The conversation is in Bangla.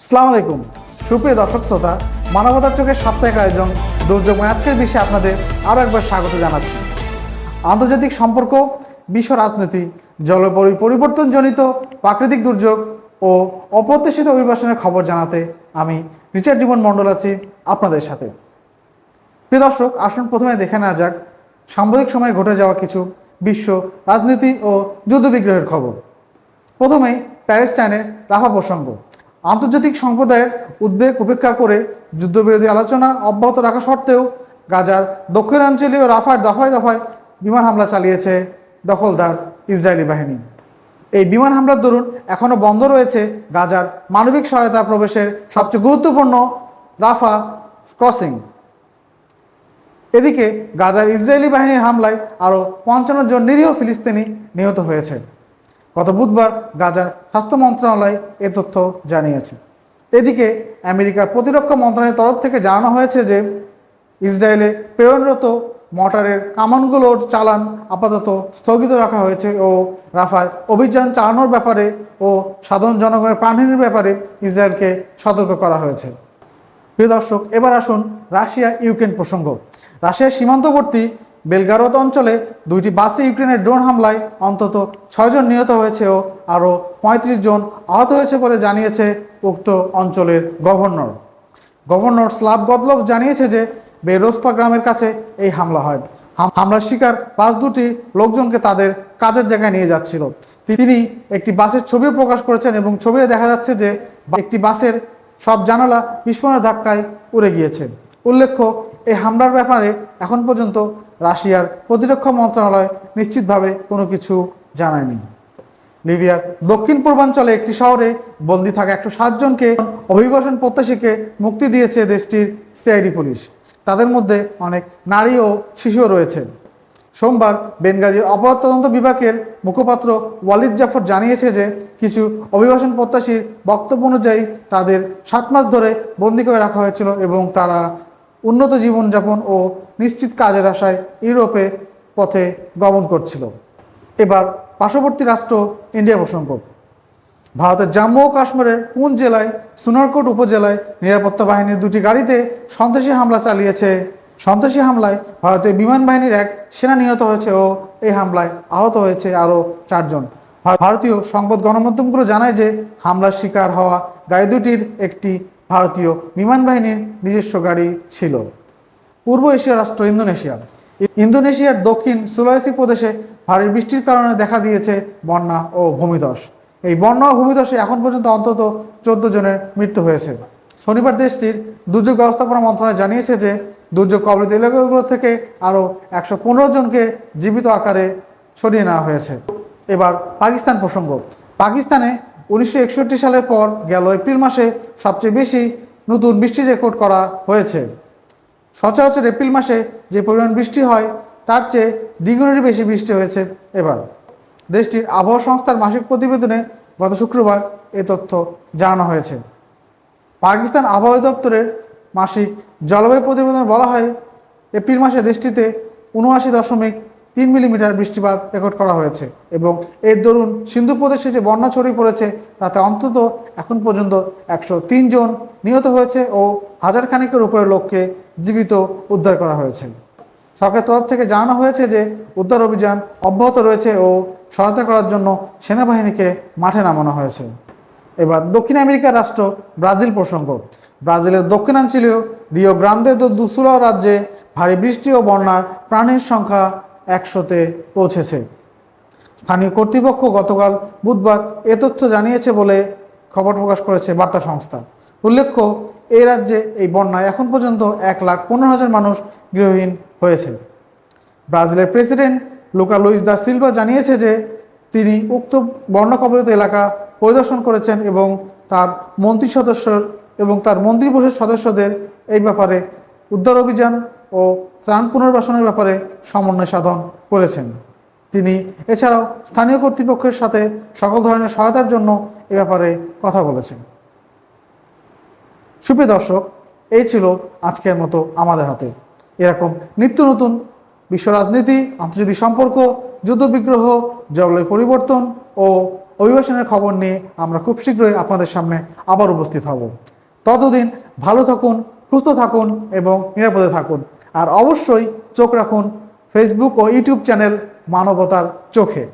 আসসালামু আলাইকুম। সুপ্রিয় দর্শক শ্রোতা, মানবতার চোখের সাপ্তাহিক আয়োজন দুর্যোগময় আজকের বিষয়ে আপনাদের আরও একবার স্বাগত জানাচ্ছি। আন্তর্জাতিক সম্পর্ক, বিশ্ব রাজনীতি, জলবায়ু পরিবর্তনজনিত প্রাকৃতিক দুর্যোগ ও অপ্রত্যাশিত অভিবাসনের খবর জানাতে আমি রিচার্ড জীবন মণ্ডল আছি আপনাদের সাথে। প্রিয় দর্শক, আসুন প্রথমে দেখে নেওয়া যাক সাম্প্রতিক সময়ে ঘটে যাওয়া কিছু বিশ্ব রাজনীতি ও যুদ্ধবিগ্রহের খবর। প্রথমেই প্যালেস্টাইনের রাফা প্রসঙ্গ। আন্তর্জাতিক সম্প্রদায়ের উদ্বেগ উপেক্ষা করে যুদ্ধবিরোধী আলোচনা অব্যাহত রাখা সত্ত্বেও গাজার দক্ষিণাঞ্চলীয় রাফার দফায় দফায় বিমান হামলা চালিয়েছে দখলদার ইসরায়েলি বাহিনী। এই বিমান হামলার দরুন এখনও বন্ধ রয়েছে গাজার মানবিক সহায়তা প্রবেশের সবচেয়ে গুরুত্বপূর্ণ রাফা ক্রসিং। এদিকে গাজার ইসরায়েলি বাহিনীর হামলায় আরও পঞ্চান্ন জন নিরীহ ফিলিস্তিনি নিহত হয়েছে। গত বুধবার গাজার স্বাস্থ্য মন্ত্রণালয় এ তথ্য জানিয়েছে। এদিকে আমেরিকার প্রতিরক্ষা মন্ত্রণালয়ের তরফ থেকে জানানো হয়েছে যে, ইসরায়েলে প্রেরণরত মটারের কামানগুলোর চালান আপাতত স্থগিত রাখা হয়েছে ও রাফার অভিযান চালানোর ব্যাপারে ও সাধারণ জনগণের প্রাণহানির ব্যাপারে ইসরায়েলকে সতর্ক করা হয়েছে। প্রিয় দর্শক, এবার আসুন রাশিয়া ইউক্রেন প্রসঙ্গ। রাশিয়ার সীমান্তবর্তী বেলগারত অঞ্চলে দুইটি বাসে ইউক্রেনের ড্রোন হামলায় অন্তত ছয়জন নিহত হয়েছে ও আরও পঁয়ত্রিশ জন আহত হয়েছে বলে জানিয়েছে উক্ত অঞ্চলের গভর্নর। গভর্নর স্লাব গদলভ জানিয়েছে যে বেরোসপা গ্রামের কাছে এই হামলা হয়। হামলার শিকার বাস দুটি লোকজনকে তাদের কাজের জায়গায় নিয়ে যাচ্ছিল। তিনি একটি বাসের ছবিও প্রকাশ করেছেন এবং ছবিতে দেখা যাচ্ছে যে একটি বাসের সব জানালা বিস্ফোরণের ধাক্কায় উড়ে গিয়েছে। উল্লেখ্য এই হামলার ব্যাপারে এখন পর্যন্ত রাশিয়ার প্রতিরক্ষা মন্ত্রণালয় নিশ্চিতভাবে কোনো কিছু জানায়নি। লিবিয়ার দক্ষিণ পূর্বাঞ্চলে একটি শহরে বন্দি থাকা একশো সাতজনকে অভিবাসন প্রত্যাশীকে মুক্তি দিয়েছে দেশটির সিআইডি পুলিশ। তাদের মধ্যে অনেক নারী ও শিশুও রয়েছে। সোমবার বেনগাজির অপরাধ তদন্ত বিভাগের মুখপাত্র ওয়ালিদ জাফর জানিয়েছে যে কিছু অভিবাসন প্রত্যাশীর বক্তব্য অনুযায়ী তাদের সাত মাস ধরে বন্দি করে রাখা হয়েছিল এবং তারা উন্নত জীবনযাপন ও নিশ্চিত কাজের আশায় ইউরোপে পথে গমন করছিল। এবার পার্শ্ববর্তী রাষ্ট্র ইন্ডিয়া প্রসঙ্গ ভারতের জম্মু ও কাশ্মীরের পুঞ্চ জেলায়, সুনারকোট উপজেলায় নিরাপত্তা বাহিনীর দুটি গাড়িতে সন্ত্রাসী হামলা চালিয়েছে। সন্ত্রাসী হামলায় ভারতীয় বিমান বাহিনীর এক সেনা নিহত হয়েছে ও এই হামলায় আহত হয়েছে আরও চারজন। ভারতীয় সংবাদ গণমাধ্যমগুলো জানায় যে হামলার শিকার হওয়া গাড়ি দুটির একটি ভারতীয় বিমান বাহিনীর নিজস্ব গাড়ি ছিল। পূর্ব এশিয়া রাষ্ট্র ইন্দোনেশিয়া। ইন্দোনেশিয়ার দক্ষিণ সুলাইসি প্রদেশে ভারী বৃষ্টির কারণে দেখা দিয়েছে বন্যা ও ভূমিধস। এই বন্যা ও ভূমিধসে এখন পর্যন্ত অন্তত চোদ্দ জনের মৃত্যু হয়েছে। শনিবার দেশটির দুর্যোগ ব্যবস্থাপনা মন্ত্রণালয় জানিয়েছে যে, দুর্যোগ কবলিত এলাকাগুলো থেকে আরও একশো পনেরো জনকে জীবিত আকারে সরিয়ে নেওয়া হয়েছে। এবার পাকিস্তান প্রসঙ্গ। পাকিস্তানে উনিশশো একষট্টি সালের পর গেল এপ্রিল মাসে সবচেয়ে বেশি নতুন বৃষ্টি রেকর্ড করা হয়েছে। সচরাচর এপ্রিল মাসে যে পরিমাণ বৃষ্টি হয়, তার চেয়ে দ্বিগুণেরই বেশি বৃষ্টি হয়েছে এবার। দেশটির আবহাওয়া সংস্থার মাসিক প্রতিবেদনে গত শুক্রবার এ তথ্য জানানো হয়েছে। পাকিস্তান আবহাওয়া দপ্তরের মাসিক জলবায়ু প্রতিবেদনে বলা হয়, এপ্রিল মাসে দেশটিতে উনআশি দশমিক তিন মিলিমিটার বৃষ্টিপাত রেকর্ড করা হয়েছে এবং এর দরুন সিন্ধু প্রদেশে যে বন্যা ছড়িয়ে পড়েছে, তাতে অন্তত এখন পর্যন্ত একশো তিন জন নিহত হয়েছে ও হাজার খানেকের উপরে লোককে জীবিত উদ্ধার করা হয়েছে। সরকারের তরফ থেকে জানানো হয়েছে যে, উদ্ধার অভিযান অব্যাহত রয়েছে ও সহায়তা করার জন্য সেনাবাহিনীকে মাঠে নামানো হয়েছে। এবার দক্ষিণ আমেরিকার রাষ্ট্র ব্রাজিল প্রসঙ্গ। ব্রাজিলের দক্ষিণাঞ্চলীয় রিও গ্রান্দে দো, দুসুরা রাজ্যে ভারী বৃষ্টি ও বন্যার প্রাণীর সংখ্যা একশোতে পৌঁছেছে। স্থানীয় কর্তৃপক্ষ গতকাল বুধবার এ তথ্য জানিয়েছে বলে খবর প্রকাশ করেছে বার্তা সংস্থা। উল্লেখ্য এই রাজ্যে এই বন্যায় এখন পর্যন্ত এক লাখ পনেরো হাজার মানুষ গৃহহীন হয়েছে। ব্রাজিলের president Lula Luiz da Silva জানিয়েছে যে তিনি উক্ত বন্যা কবলিত এলাকা পরিদর্শন করেছেন এবং তার মন্ত্রী সদস্য এবং তার মন্ত্রী পরিষদ সদস্যদের এই ব্যাপারে উদ্ধার অভিযান ও ত্রাণ পুনর্বাসনের ব্যাপারে সমন্বয় সাধন করেছেন। তিনি এছাড়াও স্থানীয় কর্তৃপক্ষের সাথে সকল ধরনের সহায়তার জন্য এ ব্যাপারে কথা বলেছেন। সুপ্রিয় দর্শক, এই ছিল আজকের মতো আমাদের হাতে। এরকম নিত্য নতুন বিশ্ব রাজনীতি, আন্তর্জাতিক সম্পর্ক যুদ্ধবিগ্রহ জলবায়ু পরিবর্তন ও অভিবাসনের খবর নিয়ে আমরা খুব শীঘ্রই আপনাদের সামনে আবার উপস্থিত হব। ততদিন ভালো থাকুন, সুস্থ থাকুন এবং নিরাপদে থাকুন। আর অবশ্যই চোখ রাখুন ফেসবুক ও ইউটিউব চ্যানেল মানবতার চোখে।